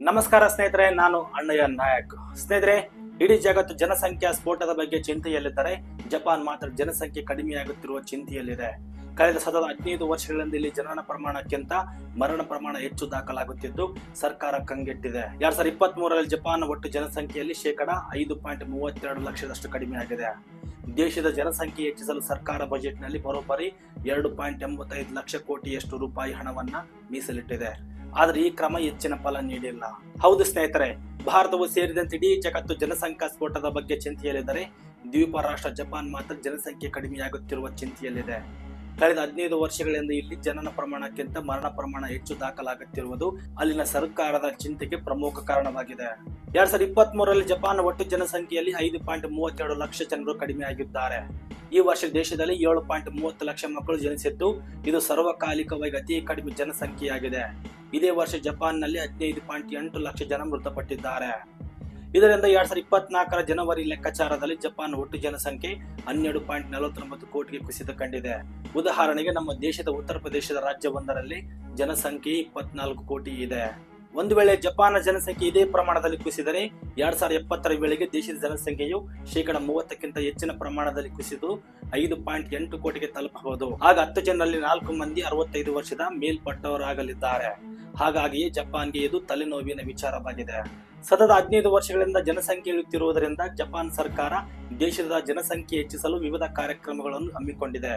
ನಮಸ್ಕಾರ ಸ್ನೇಹಿತರೆ, ನಾನು ಅಣ್ಣಯ್ಯ ನಾಯಕ್. ಸ್ನೇಹಿತರೆ, ಇಡೀ ಜಗತ್ತು ಜನಸಂಖ್ಯಾ ಸ್ಫೋಟದ ಬಗ್ಗೆ ಚಿಂತೆಯಲ್ಲಿದ್ದರೆ, ಜಪಾನ್ ಮಾತ್ರ ಜನಸಂಖ್ಯೆ ಕಡಿಮೆಯಾಗುತ್ತಿರುವ ಚಿಂತೆಯಲ್ಲಿದೆ. ಕಳೆದ ಸತತ ಹದಿನೈದು ವರ್ಷಗಳಿಂದ ಇಲ್ಲಿ ಜನನ ಪ್ರಮಾಣಕ್ಕಿಂತ ಮರಣ ಪ್ರಮಾಣ ಹೆಚ್ಚು ದಾಖಲಾಗುತ್ತಿದ್ದು, ಸರ್ಕಾರ ಕಂಗೆಟ್ಟಿದೆ. ಎರಡ್ ಸಾವಿರದ ಇಪ್ಪತ್ತ್ ಮೂರರಲ್ಲಿ ಜಪಾನ್ ಒಟ್ಟು ಜನಸಂಖ್ಯೆಯಲ್ಲಿ ಶೇಕಡ ಐದು ಪಾಯಿಂಟ್ ಮೂವತ್ತೆರಡು ಲಕ್ಷದಷ್ಟು ಕಡಿಮೆಯಾಗಿದೆ ದೇಶದ ಜನಸಂಖ್ಯೆ ಹೆಚ್ಚಿಸಲು ಸರ್ಕಾರ ಬಜೆಟ್ನಲ್ಲಿ ಬರೋಬ್ಬರಿ ಎರಡು ಪಾಯಿಂಟ್ ಎಂಬತ್ತೈದು ಲಕ್ಷ ಕೋಟಿಯಷ್ಟು ರೂಪಾಯಿ ಹಣವನ್ನ ಮೀಸಲಿಟ್ಟಿದೆ. ಆದರೆ ಈ ಕ್ರಮ ಹೆಚ್ಚಿನ ಫಲ ನೀಡಿಲ್ಲ. ಹೌದು ಸ್ನೇಹಿತರೆ, ಭಾರತವು ಸೇರಿದಂತೆ ಇಡೀ ಜಗತ್ತು ಜನಸಂಖ್ಯಾ ಸ್ಫೋಟದ ಬಗ್ಗೆ ಚಿಂತೆಯಲ್ಲಿದ್ದರೆ ದ್ವೀಪ ರಾಷ್ಟ್ರ ಜಪಾನ್ ಮಾತ್ರ ಜನಸಂಖ್ಯೆ ಕಡಿಮೆಯಾಗುತ್ತಿರುವ ಚಿಂತೆಯಲ್ಲಿದೆ. ಕಳೆದ ಹದಿನೈದು ವರ್ಷಗಳಿಂದ ಇಲ್ಲಿ ಜನನ ಪ್ರಮಾಣಕ್ಕಿಂತ ಮರಣ ಪ್ರಮಾಣ ಹೆಚ್ಚು ದಾಖಲಾಗುತ್ತಿರುವುದು ಅಲ್ಲಿನ ಸರ್ಕಾರದ ಚಿಂತೆಗೆ ಪ್ರಮುಖ ಕಾರಣವಾಗಿದೆ. ಎರಡ್ ಸಾವಿರದ ಇಪ್ಪತ್ತ್ ಮೂರರಲ್ಲಿ ಜಪಾನ್ ಒಟ್ಟು ಜನಸಂಖ್ಯೆಯಲ್ಲಿ ಐದು ಪಾಯಿಂಟ್ ಮೂವತ್ತೆರಡು ಲಕ್ಷ ಜನರು ಕಡಿಮೆಯಾಗಿದ್ದಾರೆ. ಈ ವರ್ಷ ದೇಶದಲ್ಲಿ ಏಳು ಪಾಯಿಂಟ್ ಮೂವತ್ತು ಲಕ್ಷ ಮಕ್ಕಳು ಜನಿಸಿದ್ದು, ಇದು ಸರ್ವಕಾಲಿಕವಾಗಿ ಅತಿ ಕಡಿಮೆ ಜನಸಂಖ್ಯೆಯಾಗಿದೆ. ಇದೇ ವರ್ಷ ಜಪಾನ್ನಲ್ಲಿ ಹದಿನೈದು ಪಾಯಿಂಟ್ ಎಂಟು ಲಕ್ಷ ಜನ ಮೃತಪಟ್ಟಿದ್ದಾರೆ. ಇದರಿಂದ ಎರಡ್ ಸಾವಿರದ ಇಪ್ಪತ್ನಾಲ್ಕರ ಜನವರಿ ಲೆಕ್ಕಾಚಾರದಲ್ಲಿ ಜಪಾನ್ ಒಟ್ಟು ಜನಸಂಖ್ಯೆ ಹನ್ನೆರಡು ಪಾಯಿಂಟ್ ನಲವತ್ತೊಂಬತ್ತು ಕೋಟಿಗೆ ಕುಸಿತ ಕಂಡಿದೆ. ಉದಾಹರಣೆಗೆ ನಮ್ಮ ದೇಶದ ಉತ್ತರ ಪ್ರದೇಶದ ರಾಜ್ಯವೊಂದರಲ್ಲಿ ಜನಸಂಖ್ಯೆ ಇಪ್ಪತ್ನಾಲ್ಕು ಕೋಟಿ ಇದೆ. ಒಂದು ವೇಳೆ ಜಪಾನ್ನ ಜನಸಂಖ್ಯೆ ಇದೇ ಪ್ರಮಾಣದಲ್ಲಿ ಕುಸಿದರೆ ಎರಡ್ ಸಾವಿರದ ಎಪ್ಪತ್ತರ ವೇಳೆಗೆ ದೇಶದ ಜನಸಂಖ್ಯೆಯು ಶೇಕಡ ಮೂವತ್ತಕ್ಕಿಂತ ಹೆಚ್ಚಿನ ಪ್ರಮಾಣದಲ್ಲಿ ಕುಸಿದು ಐದು ಪಾಯಿಂಟ್ ಎಂಟು ಕೋಟಿಗೆ ತಲುಪಬಹುದು. ಆಗ ಹತ್ತು ಜನರಲ್ಲಿ ನಾಲ್ಕು ಮಂದಿ ಅರವತ್ತೈದು ವರ್ಷದ ಮೇಲ್ಪಟ್ಟವರಾಗಲಿದ್ದಾರೆ. ಹಾಗಾಗಿಯೇ ಜಪಾನ್ಗೆ ಇದು ತಲೆನೋವಿನ ವಿಚಾರವಾಗಿದೆ. ಸತತ ಹದಿನೈದು ವರ್ಷಗಳಿಂದ ಜನಸಂಖ್ಯೆ ಇಳಿಯುತ್ತಿರುವುದರಿಂದ ಜಪಾನ್ ಸರ್ಕಾರ ದೇಶದ ಜನಸಂಖ್ಯೆ ಹೆಚ್ಚಿಸಲು ವಿವಿಧ ಕಾರ್ಯಕ್ರಮಗಳನ್ನು ಹಮ್ಮಿಕೊಂಡಿದೆ.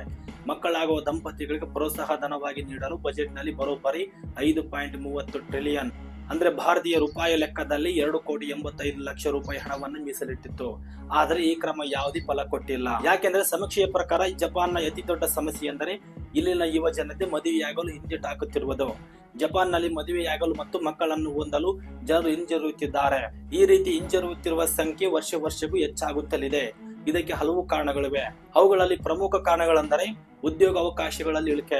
ಮಕ್ಕಳಾಗುವ ದಂಪತಿಗಳಿಗೆ ಪ್ರೋತ್ಸಾಹ ಧನವಾಗಿ ನೀಡಲು ಬಜೆಟ್ನಲ್ಲಿ ಬರೋಬ್ಬರಿ ಐದು ಪಾಯಿಂಟ್ ಮೂವತ್ತು ಟ್ರಿಲಿಯನ್. ಅಂದ್ರೆ ಭಾರತೀಯ ರೂಪಾಯಿ ಲೆಕ್ಕದಲ್ಲಿ ಎರಡು ಕೋಟಿ ಎಂಬತ್ತೈದು ಲಕ್ಷ ರೂಪಾಯಿ ಹಣವನ್ನು ಮೀಸಲಿಟ್ಟಿತ್ತು. ಆದರೆ ಈ ಕ್ರಮ ಯಾವುದೇ ಫಲ ಕೊಟ್ಟಿಲ್ಲ. ಯಾಕೆಂದ್ರೆ ಸಮೀಕ್ಷೆಯ ಪ್ರಕಾರ ಜಪಾನ್ನ ಅತಿ ದೊಡ್ಡ ಸಮಸ್ಯೆ ಎಂದರೆ ಇಲ್ಲಿನ ಯುವ ಜನತೆ ಮದುವೆಯಾಗಲು ಹಿಂದೇಟಾಕುತ್ತಿರುವುದು ಜಪಾನ್ನಲ್ಲಿ ಮದುವೆಯಾಗಲು ಮತ್ತು ಮಕ್ಕಳನ್ನು ಹೊಂದಲು ಜನರು ಹಿಂಜರುಗುತ್ತಿದ್ದಾರೆ ಈ ರೀತಿ ಹಿಂಜರಿಯುತ್ತಿರುವ ಸಂಖ್ಯೆ ವರ್ಷ ವರ್ಷಕ್ಕೂ ಹೆಚ್ಚಾಗುತ್ತಲಿದೆ. ಇದಕ್ಕೆ ಹಲವು ಕಾರಣಗಳಿವೆ. ಅವುಗಳಲ್ಲಿ ಪ್ರಮುಖ ಕಾರಣಗಳೆಂದರೆ ಉದ್ಯೋಗ ಅವಕಾಶಗಳಲ್ಲಿ ಇಳಿಕೆ,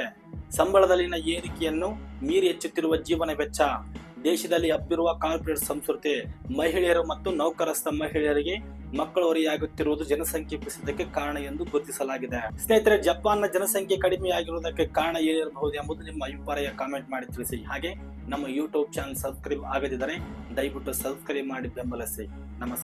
ಸಂಬಳದಲ್ಲಿನ ಏರಿಕೆಯನ್ನು ಮೀರಿ ಹೆಚ್ಚುತ್ತಿರುವ ಜೀವನ ವೆಚ್ಚ, ದೇಶದಲ್ಲಿ ಹಬ್ಬಿರುವ ಕಾರ್ಪೊರೇಟ್ ಸಂಸ್ಕೃತಿ, ಮಹಿಳೆಯರು ಮತ್ತು ನೌಕರಸ್ಥ ಮಹಿಳೆಯರಿಗೆ ಮಕ್ಕಳು ಹೊರೆಯಾಗುತ್ತಿರುವುದು ಜನಸಂಖ್ಯೆ ಕುಸಿತಕ್ಕೆ ಕಾರಣ ಎಂದು ಗುರುತಿಸಲಾಗಿದೆ. ಸ್ನೇಹಿತರೆ, ಜಪಾನ್ನ ಜನಸಂಖ್ಯೆ ಕಡಿಮೆಯಾಗಿರುವುದಕ್ಕೆ ಕಾರಣ ಏನಿರಬಹುದು ಎಂಬುದು ನಿಮ್ಮ ಅಭಿಪ್ರಾಯ ಕಾಮೆಂಟ್ ಮಾಡಿ ತಿಳಿಸಿ. ಹಾಗೆ ನಮ್ಮ ಯೂಟ್ಯೂಬ್ ಚಾನಲ್ ಸಬ್ಸ್ಕ್ರೈಬ್ ಆಗದಿದ್ದರೆ ದಯವಿಟ್ಟು ಸಬ್ಸ್ಕ್ರೈಬ್ ಮಾಡಿ ಬೆಂಬಲಿಸಿ.